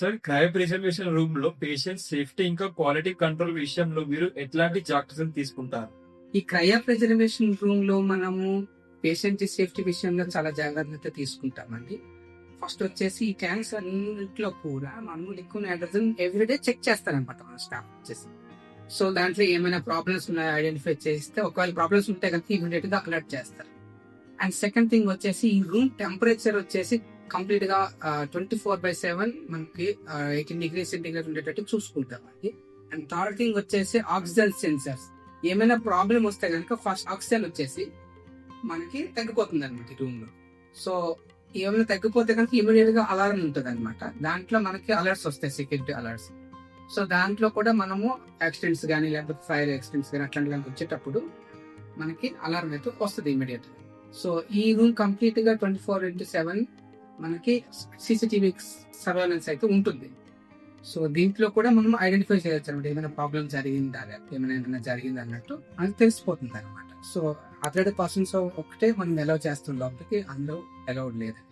Sir cryopreservation రూమ్లో patient safety ఇంకా quality control విషయంలో మీరు ఎట్లాంటి జాగ్రత్తలు తీసుకుంటారు? ఈ క్రయ ప్రిజర్వేషన్ రూమ్లో మనము పేషెంట్ సేఫ్టీ విషయంలో చాలా జాగ్రత్త తీసుకుంటామండి. ఫస్ట్ వచ్చేసి ఈ ట్యాంక్స్ అన్నింటిలో కూడా మనము లిక్విడ్ నైట్రోజన్ ఎవ్రీడే చెక్ చేస్తారనమాట మన స్టాఫ్ వచ్చేసి. సో దాంట్లో ఏమైనా ప్రాబ్లమ్స్ ఉన్నాయో? ఐడెంటిఫై చేస్తే ఒకవేళ ప్రాబ్లమ్స్ ఉంటే కనుక ఇమీడియట్గా అలర్ట్ చేస్తారు. అండ్ సెకండ్ థింగ్ వచ్చేసి ఈ రూమ్ టెంపరేచర్ వచ్చేసి కంప్లీట్గా ట్వంటీ ఫోర్ బై సెవెన్ మనకి ఎయిటీన్ డిగ్రీ సెంటీగ్రేడ్ ఉండేటట్టు చూసుకుంటాం అండి అండ్ థర్డ్ థింగ్ వచ్చేసి ఆక్సిజన్ సెన్సర్స్ ఏమైనా ప్రాబ్లం వస్తే కనుక ఫస్ట్ ఆక్సిజన్ వచ్చేసి మనకి తగ్గిపోతుంది అనమాట రూమ్లో. సో ఏమైనా తగ్గిపోతే కనుక ఇమీడియట్గా అలారం ఉంటుంది అనమాట దాంట్లో మనకి అలర్ట్స్ వస్తాయి సెక్యూరిటీ అలర్ట్స్ సో దాంట్లో కూడా మనము యాక్సిడెంట్స్ కానీ లేకపోతే ఫైర్ యాక్సిడెంట్స్ కానీ అట్లాంటి కానీ వచ్చేటప్పుడు మనకి అలారం అయితే వస్తుంది ఇమీడియట్ సో ఈ రూమ్ కంప్లీట్గా ట్వంటీ ఫోర్ ఇంటూ సెవెన్ మనకి సీసీటీవీ సర్వేలెన్స్ అయితే ఉంటుంది. సో దీంట్లో కూడా మనం ఐడెంటిఫై చేయొచ్చు అనమాట ఏమైనా ప్రాబ్లం జరిగిందా ఏమైనా ఏమైనా జరిగింది అన్నట్టు అది తెలిసిపోతుంది అనమాట. సో అథ్లెటిక్ పర్సన్స్ ఒకటే మనం అలౌ చేస్తున్న లోపలికి అందులో అలౌడ్ లేదండి